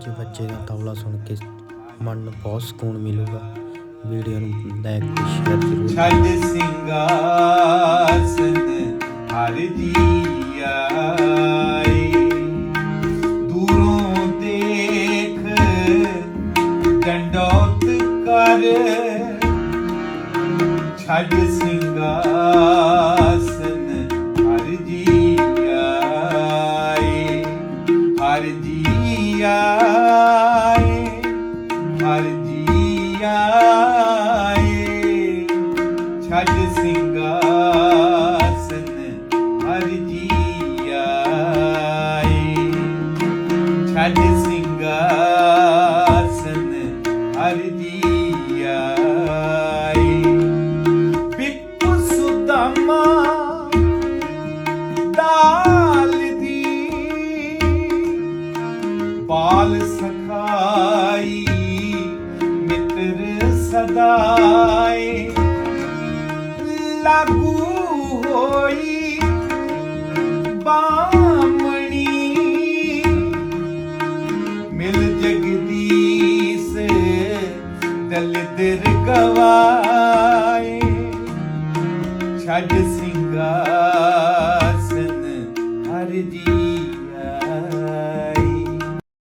ਜੇ ਬੱਚੇ ਦਾ ਤਬਲਾ ਸੁਣ ਕੇ ਮਨ ਨੂੰ ਬਹੁਤ ਸਕੂਨ ਮਿਲੂਗਾ। ਵੀਡੀਓ ਨੂੰ ਲਾਈਕ ਤੇ ਸ਼ੇਅਰ ਜ਼ਰੂਰ ਛੱਡ ਸਿੰਘਾਸਨ ਹਰ ਜੀ ਆਈ ਦੂਰੋਂ ਦੇਖ ਡੰਡੋਤ ਕਰ। ਛੱਡ ਸਿੰਘਾਸਨ ਹਰ ਜੀ ਆਈ ਹਰ ਜੀ ਆਏ ਹਰ ਜੀ ਆਏ। ਛੱਡ ਸਿੰਘਾਸਨ ਹਰ ਜੀ ਆਏ। ਛੱਡ ਸਿੰਘਾਸਨ ਹਰ ਜੀ ਆਏ। ਪਾਲ ਸਖਾਈ ਮਿੱਤਰ ਸਦਾਏ। ਲਾਗੂ ਹੋਈ ਬਾਮਣੀ ਮਿਲ ਜਗਦੀਸ ਦਲਿਦਰ ਗਵਾਏ ਛੱਡ ਸਿੰਘਾਸਨ